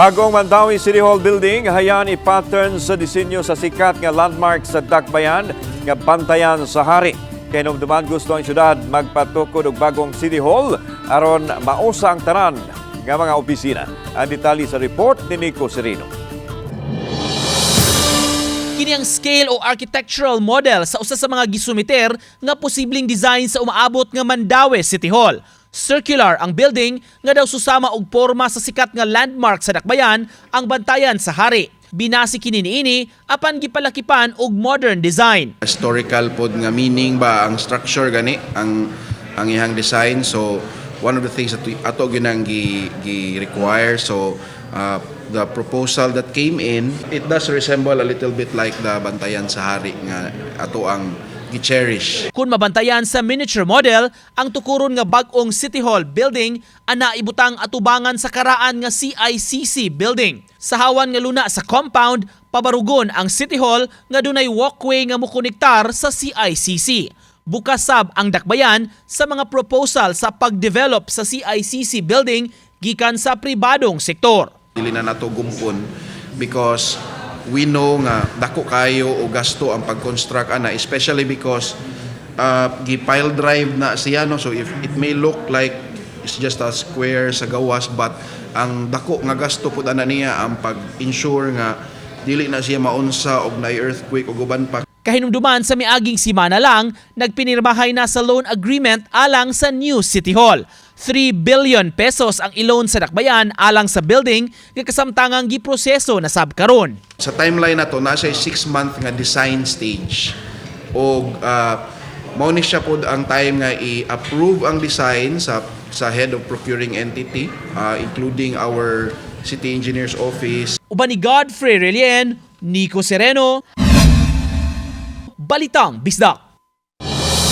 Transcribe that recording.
Bagong Mandawi City Hall Building, hayaan i-pattern sa disenyo sa sikat nga landmark sa Dakbayan nga bantayan sa hari. Nung duman gusto ang syudad magpatukod og bagong City Hall aron mausa ang tanan nga mga opisina. Ang detalye sa report ni Nico Serino. Kini ang scale o architectural model sa usa sa mga gisumiter nga posibleng design sa umaabot nga Mandawi City Hall. Circular ang building nga daw susama og porma sa sikat nga landmark sa Dakbayan ang bantayan sa hari. Binasi kini niini apan gipalakipan og modern design. historical pod nga meaning ba ang structure gani ang ang ihang design so one of the things that we, ato ginang gi, gi require so uh, the proposal that came in it does resemble a little bit like the bantayan sa hari nga ato ang gi-cherish Kung mabantayan sa miniature model, ang tukuron nga bag-ong City Hall building ana ibutang atubangan sa karaan nga CICC building. Sa hawan nga luna sa compound, pabarugon ang City Hall nga dunay walkway nga mukonektar sa CICC. Bukas sab ang dakbayan sa mga proposal sa pag-develop sa CICC building gikan sa pribadong sektor. dili na nato gumpon because we know nga dako kayo o gasto ang pag-construct ana especially because uh, gi-pile drive na siya no so if it may look like it's just a square sa gawas but ang dako nga gasto pud ana niya ang pag-ensure nga dili na siya maunsa og na earthquake o guban pa Kahinumduman sa miaging simana lang, nagpinirmahay na sa loan agreement alang sa new City Hall. 3 billion pesos ang iloan sa Dakbayan alang sa building nga kasamtangang giproseso na sab karon. sa timeline na to nasa 6 month nga design stage o uh, mao ni siya pod ang time nga i-approve ang design sa sa head of procuring entity uh, including our city engineers office Uban ni Godfrey Relien, Nico Sereno, Balitang Bisdak.